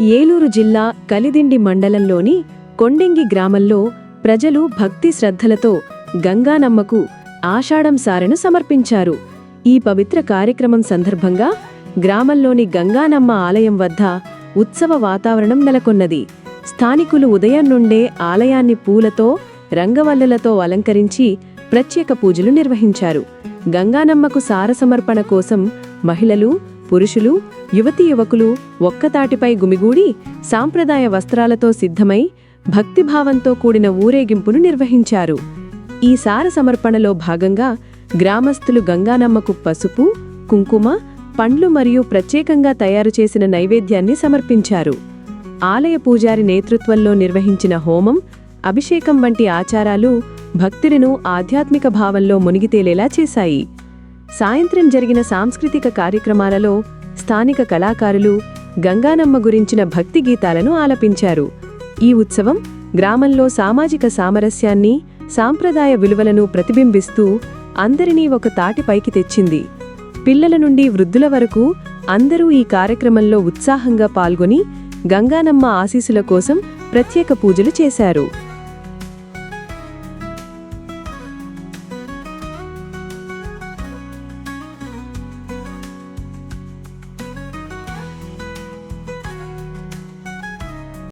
ఏలూరు జిల్లా కలిదిండి మండలంలోని కొండెంగి గ్రామంలో ప్రజలు భక్తి శ్రద్ధలతో గంగానమ్మకు ఆషాఢం సారెను సమర్పించారు. ఈ పవిత్ర కార్యక్రమం సందర్భంగా గ్రామంలోని గంగానమ్మ ఆలయం వద్ద ఉత్సవ వాతావరణం నెలకొన్నది. స్థానికులు ఉదయం నుండే ఆలయాన్ని పూలతో రంగవల్లులతో అలంకరించి ప్రత్యేక పూజలు నిర్వహించారు. గంగానమ్మకు సారసమర్పణ కోసం మహిళలు పురుషులు యువతి యువకులు ఒక్కతాటిపై గుమిగూడి సాంప్రదాయ వస్త్రాలతో సిద్ధమై భక్తిభావంతో కూడిన ఊరేగింపును నిర్వహించారు. ఈ సార సమర్పణలో భాగంగా గ్రామస్తులు గంగానమ్మకు పసుపు కుంకుమ పండ్లు మరియు ప్రత్యేకంగా తయారు చేసిన నైవేద్యాన్ని సమర్పించారు. ఆలయ పూజారి నేతృత్వంలో నిర్వహించిన హోమం అభిషేకం వంటి ఆచారాలు భక్తులను ఆధ్యాత్మిక భావంలో మునిగితేలేలా చేశాయి. సాయంత్రం జరిగిన సాంస్కృతిక కార్యక్రమాలలో స్థానిక కళాకారులు గంగానమ్మ గురించిన భక్తి గీతాలను ఆలపించారు. ఈ ఉత్సవం గ్రామంలో సామాజిక సామరస్యాన్ని సాంప్రదాయ విలువలను ప్రతిబింబిస్తూ అందరినీ ఒక తాటిపైకి తెచ్చింది. పిల్లల నుండి వృద్ధుల వరకు అందరూ ఈ కార్యక్రమంలో ఉత్సాహంగా పాల్గొని గంగానమ్మ ఆశీసుల కోసం ప్రత్యేక పూజలు చేశారు.